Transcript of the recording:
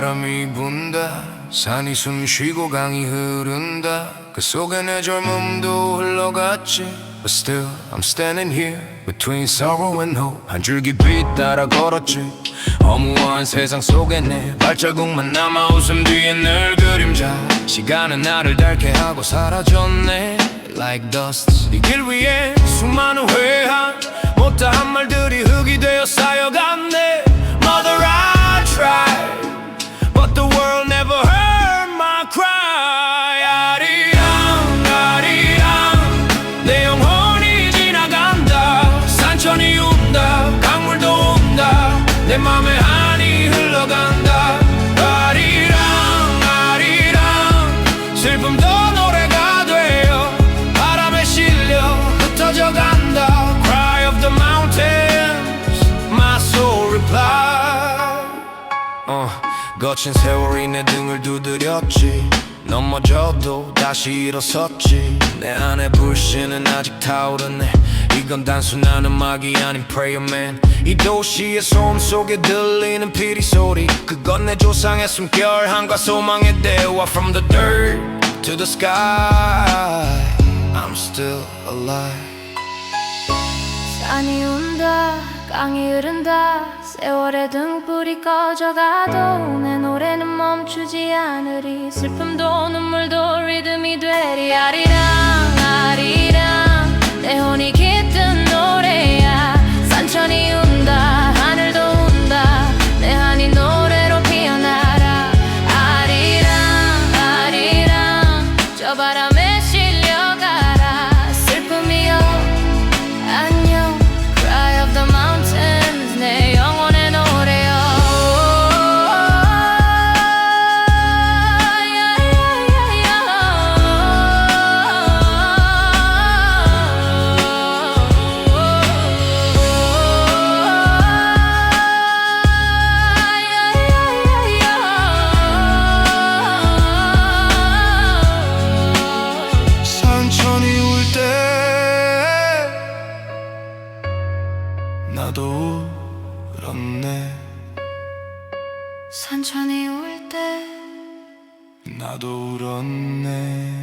분다. 산이 숨 쉬고 강이 흐른다. 그 속에 내 젊음도 흘러갔지. But still I'm standing here Between sorrow and hope. 한 줄기 빛 따라 걸었지. 허무한 세상 속에 내 발자국만 남아 웃음 뒤에 늘 그림자. 시간은 나를 닳게 하고 사라졌네. Like dust. 이 길 위에 수많은 회한 못다한 말들이 내 맘에 한이 흘러간다. 아리랑 아리랑. 슬픔도 노래가 되어 바람에 실려 흩어져 간다. Cry of the mountains My soul reply 어, 거친 세월이 내 등을 두드렸지 넘어져도 다시 일어섰지. 내 안에 불씨는 아직 타오르네. 이건 단순한 음악이 아닌 prayer man. 이 도시의 소음 속에 들리는 피리 소리. 그건 내 조상의 숨결 한과 소망의 대화. From the dirt to the sky I'm still alive. 산이 운다 강이 흐른다. 세월의 등불이 꺼져가도 내 노래는 멈추지 않으리. 슬픔도 눈물도 리듬이 되리. 아리랑 나도 울었네. 산천이 울 때 나도 울었네